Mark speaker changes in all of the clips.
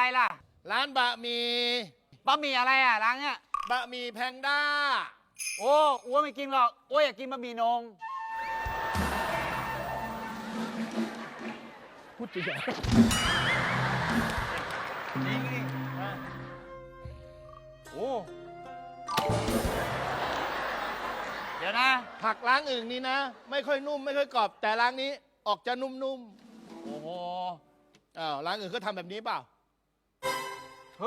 Speaker 1: อะไรล่ะ
Speaker 2: ร้านบะหมี่
Speaker 1: บะหมี่อะไรอะร้านเนี้ย
Speaker 2: บะหมี่แพงด้า
Speaker 1: โอ้อ้วนไม่กินหรอกอ้วนอยากกินบะหมี่นง
Speaker 2: พูดจริงเหรอ
Speaker 1: จริงดิโอ้ เดี๋ยวนะ
Speaker 2: ผักล้างอื่นนี้นะ ไม่ค่อยนุ่มไม่ค่อยกรอบ แต่ร้านนี้ออกจะนุ่ม
Speaker 1: โอ้โห
Speaker 2: ๆอ้าวร้านอื่นก็ทำแบบนี้เปล่า
Speaker 1: ฮึบ มัน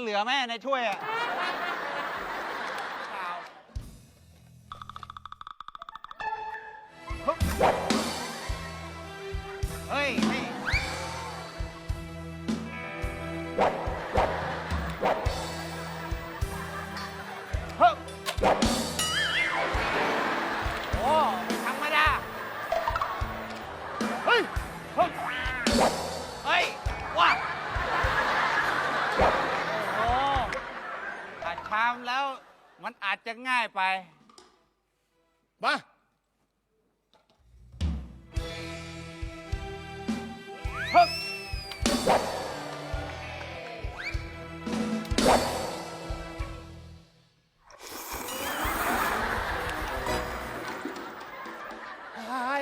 Speaker 1: เหลือแม่ในถ้วยอะเปล่าฮึบเฮ้ยเฮ้ย อาจชามแล้วมันอาจจะง่ายไป
Speaker 2: มา
Speaker 1: ฮึบ
Speaker 2: ไอ้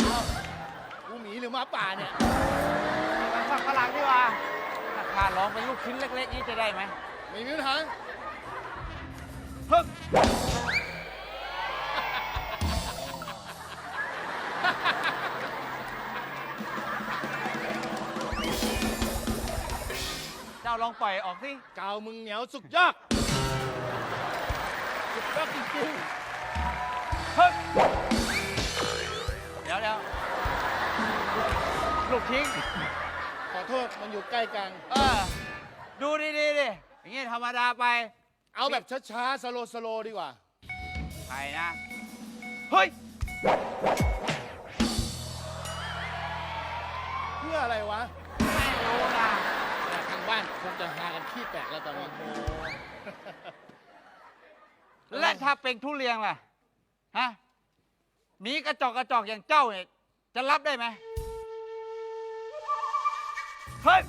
Speaker 2: เอากูหมีหรือหมาป่าเนี่ย
Speaker 1: ไปฝักฝรั่งดีกว่าถ้าข้าลองเป็นลูกชิ้นเล็กๆ นี้จะได้ไหม
Speaker 2: ไม่มีปัญหา
Speaker 1: ฮึบเจ้าลองปล่อยออกสิ
Speaker 2: กาวมึงเหนียวสุกยอดสุกยอดจริง
Speaker 1: ฮึบเดี๋ยวเดี๋ยวลูกทิ้ง
Speaker 2: ๆขอ โทษมันอยู่ใกล้กัน
Speaker 1: เออ ดูดีๆดิอย่างงี้ธรรมดาไป
Speaker 2: เอาแบบช้าๆ สโลสโลดีกว่า
Speaker 1: ใครนะ เฮ้ย
Speaker 2: เพื่ออะไรวะ
Speaker 1: ไม่รู้นะ
Speaker 2: แต่ทางบ้านคงจะหากันขี้แตกแล้วตอนนี้
Speaker 1: และถ้าเป็นทุเรียนล่ะ ฮะมีกระจอกกระจอกอย่างเจ้าเนี่ยจะรับได้ไหม เฮ้ย